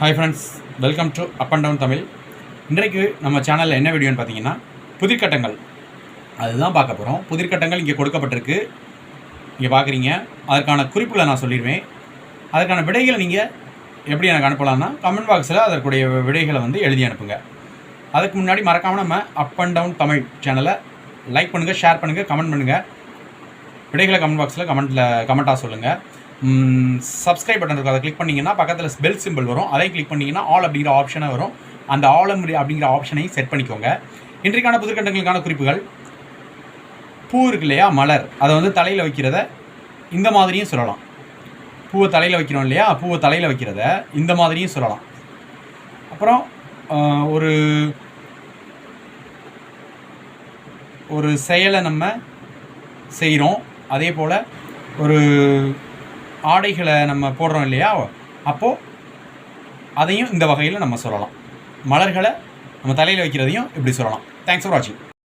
Hi friends welcome to Up and Down Tamil இன்றைக்கு நம்ம சேனலில் என்ன வீடியோன்னு பார்த்தீங்கன்னா புதிர்கட்டங்கள். அதுதான் பார்க்க போகிறோம் புதிர்கட்டங்கள் இங்கே கொடுக்கப்பட்டிருக்கு. இங்கே பார்க்குறீங்க. அதற்கான குறிப்புகளை நான் சொல்லிடுவேன். அதற்கான விடைகளை நீங்கள் எப்படி எனக்கு அனுப்பலாம்னா கமெண்ட் பாக்ஸில் அதற்குடைய விடைகளை வந்து எழுதி அனுப்புங்க. அதுக்கு முன்னாடி மறக்காமல் நம்ம அப் அண்ட் டவுன் தமிழ் சேனலை லைக் பண்ணுங்கள் ஷேர் பண்ணுங்கள் கமெண்ட் பண்ணுங்கள் விடைகளை கமெண்ட் பாக்ஸில் கமெண்ட்டில் கமெண்ட்டாக சொல்லுங்கள் சப்ஸ்கிரைப் பட்டன் இருக்கும் அதை கிளிக் பண்ணிங்கன்னா பக்கத்தில் பெல் சிம்பிள் வரும். அதை கிளிக் பண்ணிங்கன்னா ஆல் அப்படிங்கிற ஆப்ஷனை வரும். அந்த ஆல் அப்படிங்கிற ஆப்ஷனையும் செட் பண்ணிக்கோங்க. இன்றைக்கான புதுக்கண்டங்களுக்கான குறிப்புகள். பூ இருக்கு இல்லையா? மலர். அதை வந்து தலையில் வைக்கிறத இந்த மாதிரியும் சொல்லலாம். பூவை தலையில் வைக்கிறோம் இல்லையா? பூவை தலையில் வைக்கிறத இந்த மாதிரியும் சொல்லலாம். அப்புறம் ஒரு ஒரு செயலை நம்ம செய்கிறோம் அதே போல் ஒரு ஆடைகளை நம்ம போடுறோம் இல்லையா? அப்போது அதையும் இந்த வகையில் நம்ம சொல்லலாம். மலர்களை நம்ம தலையில் வைக்கிறதையும் இப்படி சொல்லலாம். தேங்க்ஸ் ஃபார் வாட்சிங்